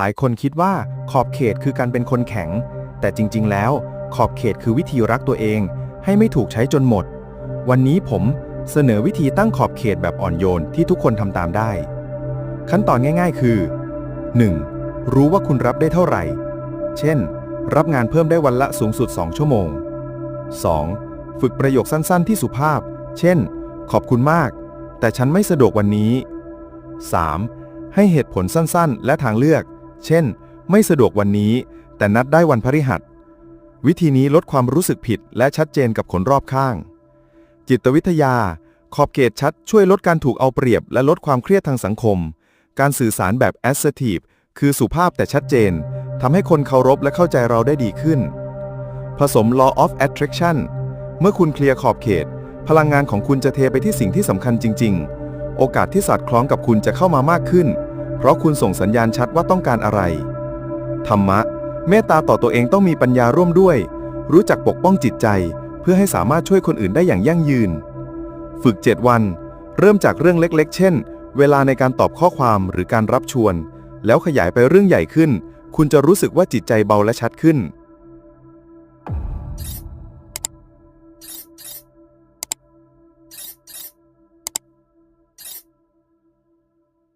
หลายคนคิดว่าขอบเขตคือการเป็นคนแข็ง แต่จริง ๆ แล้ว ขอบเขตคือวิธีรักตัวเอง ให้ไม่ถูกใช้จนหมด วันนี้ผมเสนอวิธีตั้งขอบเขตแบบอ่อนโยนที่ทุกคนทำตามได้ ขั้นตอนง่าย ๆ คือ 1. รู้ว่าคุณรับได้เท่าไหร่ เช่น รับงานเพิ่มได้วันละสูงสุด 2 ชั่วโมง 2. ฝึกประโยคสั้นๆ ที่สุภาพ เช่น ขอบคุณมาก แต่ฉันไม่สะดวกวันนี้ 3. ให้เหตุผลสั้นๆ และทางเลือก เช่น ไม่สะดวกวันนี้ แต่นัดได้วันพฤหัส วิธีนี้ลดความรู้สึกผิดและชัดเจนกับคนรอบข้าง จิตวิทยา ขอบเขตชัดช่วยลดการถูกเอาเปรียบ และลดความเครียดทางสังคม การสื่อสารแบบ assertive คือสุภาพแต่ชัดเจนทำให้คนเคารพและเข้าใจเราได้ดีขึ้น ผสม law of attraction เมื่อคุณเคลียร์ขอบเขต พลังงานของคุณจะเทไปที่สิ่งที่สำคัญจริง ๆ โอกาสที่สอดคล้องกับคุณจะเข้ามามากขึ้น เพราะคุณส่งสัญญาณชัดว่าต้องการอะไร ธรรมะ เมตตาต่อตัวเองต้องมีปัญญาร่วมด้วย รู้จักปกป้องจิตใจ เพื่อให้สามารถช่วยคนอื่นได้อย่างยั่งยืน ฝึก 7 วัน เริ่มจากเรื่องเล็ก ๆ เช่น เวลาในการตอบข้อความหรือการรับชวน แล้วขยายไปเรื่องใหญ่ขึ้น คุณจะรู้สึกว่าจิตใจเบาและชัดขึ้น